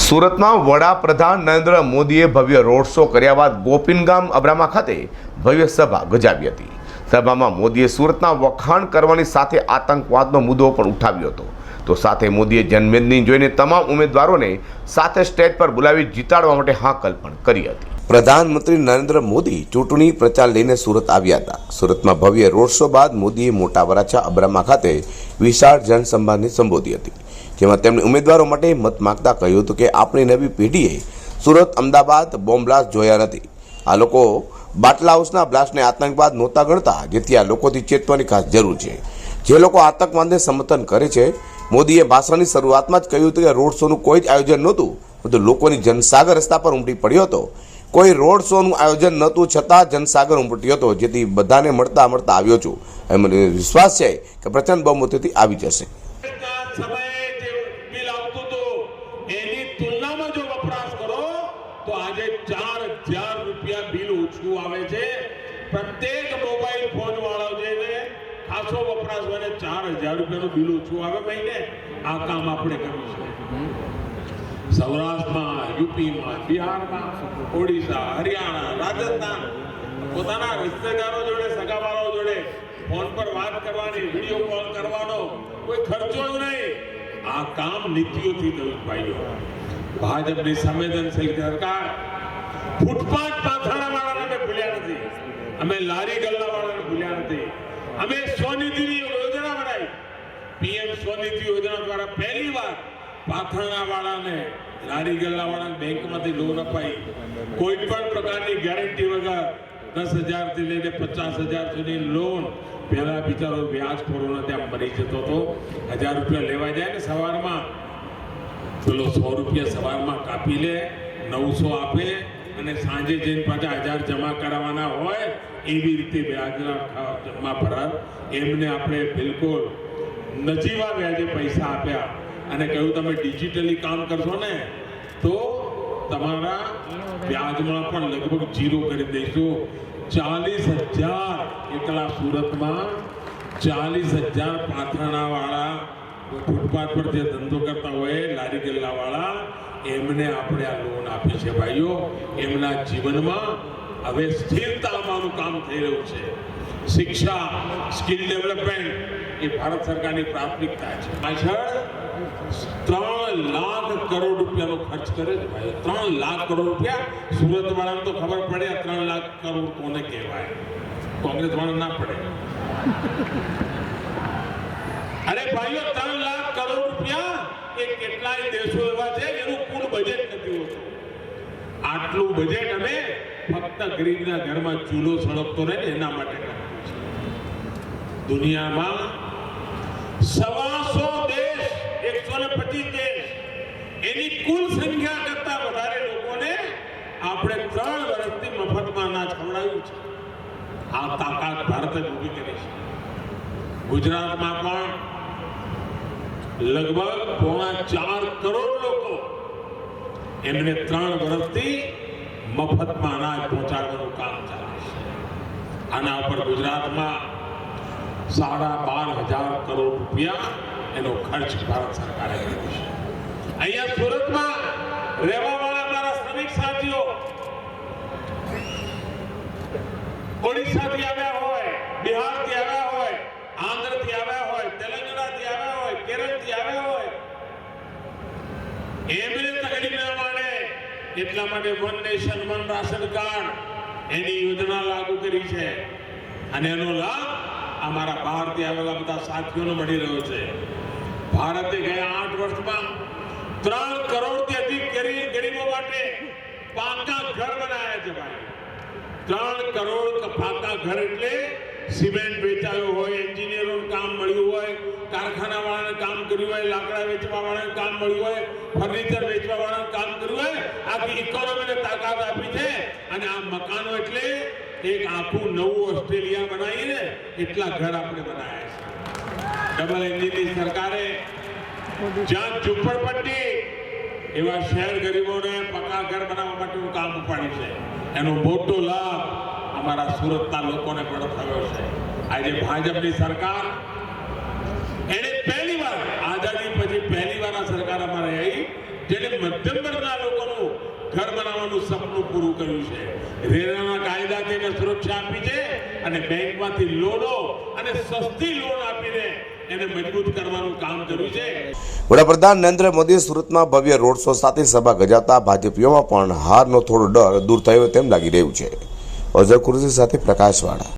સુરતમાં વડાપ્રધાન નરેન્દ્ર મોદીએ ભવ્ય રોડ શો કર્યા બાદ ગોપીનગામ અબ્રામા ખાતે ભવ્ય સભા ગજાવી હતી. સભામાં મોદીએ સુરતના વખાણ કરવાની સાથે આતંકવાદનો મુદ્દો પણ ઉઠાવ્યો હતો. તો સાથે મોદીએ જન્મેદની જોઈને તમામ ઉમેદવારોને સાથે સ્ટેજ પર બોલાવી જીતાડવા માટે હાકલ પણ કરી હતી. પ્રધાનમંત્રી નરેન્દ્ર મોદી ચૂંટણી પ્રચાર લઈને સુરત આવ્યા હતા. સુરતમાં ભવ્ય રોડ શો બાદ મોદીએ મોટા વરાછા અબ્રામા ખાતે વિશાળ જનસંભાને સંબોધી હતી. જેમાં તેમણે ઉમેદવારો માટે મત માગતા કહ્યું હતું કે આપણી નવી પેઢીએ સુરત, અમદાવાદ બોમ્બ બ્લાસ્ટ જોયા નથી. આ લોકો બાટલા હાઉસના બ્લાસ્ટને આતંકવાદ નહોતા ગણતા, જેથી આ લોકોથી ચેતવાની ખાસ જરૂર છે. જે લોકો આતંકવાદને સમર્થન કરે છે, મોદીએ ભાષણની શરૂઆતમાં જ કહ્યું હતું કે રોડ શોનું કોઈ જ આયોજન નહોતું બધું લોકોની જનસાગર રસ્તા પર ઉમટી પડ્યો હતો. કોઈ રોડ શોનું આયોજન નહોતું છતાં જનસાગર ઉમટ્યો હતો, જેથી બધાને મળતા મળતા આવ્યો છું. એમ મને વિશ્વાસ છે કે પ્રચંડ બહુમતીથી આવી જશે ના સમયે જે બિલ આવતું હતું એની તુલનામાં જો વપરાશ કરો, તો આજે ચાર હજાર રૂપિયા બિલ ઓછું આવે છે. પ્રત્યેક મોબાઈલ ફોન વાળો છે, ખાસો વપરાશ હોય ચાર હજાર રૂપિયાનું બિલ ઓછું આવે મહિને. આ કામ આપણે કરવું છે. સૌરાષ્ટ્રમાં, યુપીમાં, બિહારમાં, ઓડિશા, હરિયાણા, રાજસ્થાન, પોતાના રિશ્તેદારો જોડે સગાવાળાઓ જોડે ફોન પર વાત કરવાની, વીડિયો કોલ કરવાનો કોઈ ખર્ચો નહીં. આ કામ નીતિઓથી થયું ભાઈઓ. ભાજપની સંવેદનશીલ સરકાર ફૂટપાથ પાથરણા વાળાને ભૂલ્યા નથી. અમે લારી ગલ્લા વાળાને ભૂલ્યા નથી. અમે સ્વનિધિની યોજના બનાવી. પીએમ સ્વનિધિ યોજના દ્વારા પહેલી વાર પાથરણા વાળાને લારી ગલ્લા વાળાને બેંકમાંથી લોન અપાઈ. કોઈ પણ પ્રકારની ગેરંટી વગર દસ હજારથી લઈને પચાસ હજાર સુધી લોન પહેલા બિચારો વ્યાજ ખોરોના ત્યાં મરી જતો હતો. હજાર રૂપિયા લેવા જાય ને સવારમાં પેલો સો રૂપિયા સવારમાં કાપી લે, નવસો આપે અને સાંજે જઈને પાછા હજાર જમા કરાવવાના હોય એવી રીતે વ્યાજના જમા ભરાર. એમને આપણે બિલકુલ નજીવા વ્યાજે પૈસા આપ્યા. અને કહ્યું, તમે ડિજિટલી કામ કરશો ને, તો તમારા વ્યાજમાં પણ લગભગ જીરો કરી દઈશું. ચાલીસ હજાર એકલા સુરતમાં ચાલીસ હજાર પાથરણા વાળા ફૂટપાથ પર જે ધંધો કરતા હોય, લારી ગલ્લાવાળા, એમને આપણે આ લોન આપી છે ભાઈઓ. એમના જીવનમાં હવે સ્થિરતા આવવાનું કામ થઈ રહ્યું છે. શિક્ષા, સ્કિલ ડેવલપમેન્ટ એ ભારત સરકારની પ્રાથમિકતા છે. પાછળ ત્રણ લાખ કરોડ રૂપિયાનો ખર્ચ કરે છે ભાઈ ત્રણ લાખ કરોડ રૂપિયા સુરત વાળાને તો ખબર પડે ત્રણ લાખ કરોડ કોને કહેવાય? કોંગ્રેસ વાળા ના પડે. અરે ભાઈઓ, ત્રણ લાખ કરોડ રૂપિયા એ કેટલાય દેશો એવા છે એનું કુલ બજેટ નથી હોતું. આટલું બજેટ અમે ફક્ત ગરીબના ઘરમાં ચૂલો સળગતો રહે એના માટે દુનિયામાં સવાસો દેશ, એકસો ને પચીસ દેશ, એની કુલ સંખ્યા કરતા વધારે લોકોને આપણે ત્રણ વર્ષથી મફતમાં અનાજ ખવડાવ્યું છે. આ તાકાત ભારતે જ ઊભી કરી છે. ગુજરાતમાં પણ લગભગ પોણા ચાર કરોડ લોકો એમને ત્રણ વર્ષથી મફતમાં અનાજ પહોંચાડવાનું કામ ચાલે છે. આના ઉપર ગુજરાતમાં સાડા બાર હજાર કરોડ રૂપિયા એનો ખર્ચ ભારત સરકારે કર્યો છે. અહીંયા સુરતમાં રહેવાવાળા મારા શ્રમિક સાથીઓ, ઓડિશાથી આવ્યા હોય બિહારથી આવ્યા હોય આંધ્રથી આવ્યા હોય તેલંગાણાથી આવ્યા હોય કેરળથી આવ્યા હોય એમને તકલીફ ના પડે. એટલા માટે one nation one ration card એની યોજના લાગુ કરી છે. અને એનો લાભ અમારા બહારથી આવેલા બધા સાથીઓને મળી રહ્યો છે. ભારતે ગયા આઠ વર્ષમાં ત્રણ કરોડથી અધિક ગરીબ ગરીબો માટે પાકા ઘર બનાવ્યા છે ભાઈ. ત્રણ કરોડ પાકા ઘર એટલે સિમેન્ટ વેચાયું હોય, એન્જિનિયરોનું કામ મળ્યું હોય કારખાના વાળાને કામ કર્યું હોય, લાકડા વેચવા વાળાને કામ મળ્યું હોય, ફર્નિચર વેચવા વાળાને કામ કર્યું હોય, આખી ઇકોનોમીને તાકાત આપી છે. અને આ મકાનો એટલે એક આખું નવું ઓસ્ટ્રેલિયા બનાવીને એટલા ઘર આપણે બનાવ્યા છે. ડબલ એન્જિનની સરકારે જ્યાં ઝૂંપડપટ્ટી એવા શહેર ગરીબોને પક્કા ઘર બનાવવા માટેનું કામ ઉપાડ્યું છે. એનો મોટો લાભ અમારા સુરતના લોકોને પણ થયો છે. આજે ભાજપની સરકાર એને પહેલી વાર, આઝાદી પછી પહેલી વાર આ સરકાર અમારે આવી જેને મધ્યમ વર્ગના લોકોનું ઘર બનાવવાનું સપનું પૂરું કર્યું છે. રેરાના કાયદાથી એને સુરક્ષા આપી છે અને બેંકમાંથી લોનો અને સસ્તી લોન આપીને એને મજબૂત કરવાનું કામ કર્યું છે. વડાપ્રધાન નરેન્દ્ર મોદીએ સુરતમાં ભવ્ય રોડ શો સાથે સભા ગજાવતા ભાજપીઓમાં પણ હારનો થોડો ડર દૂર થયો તેમ લાગી રહ્યું છે. અઝર કુરેશી સાથે પ્રકાશવાળા.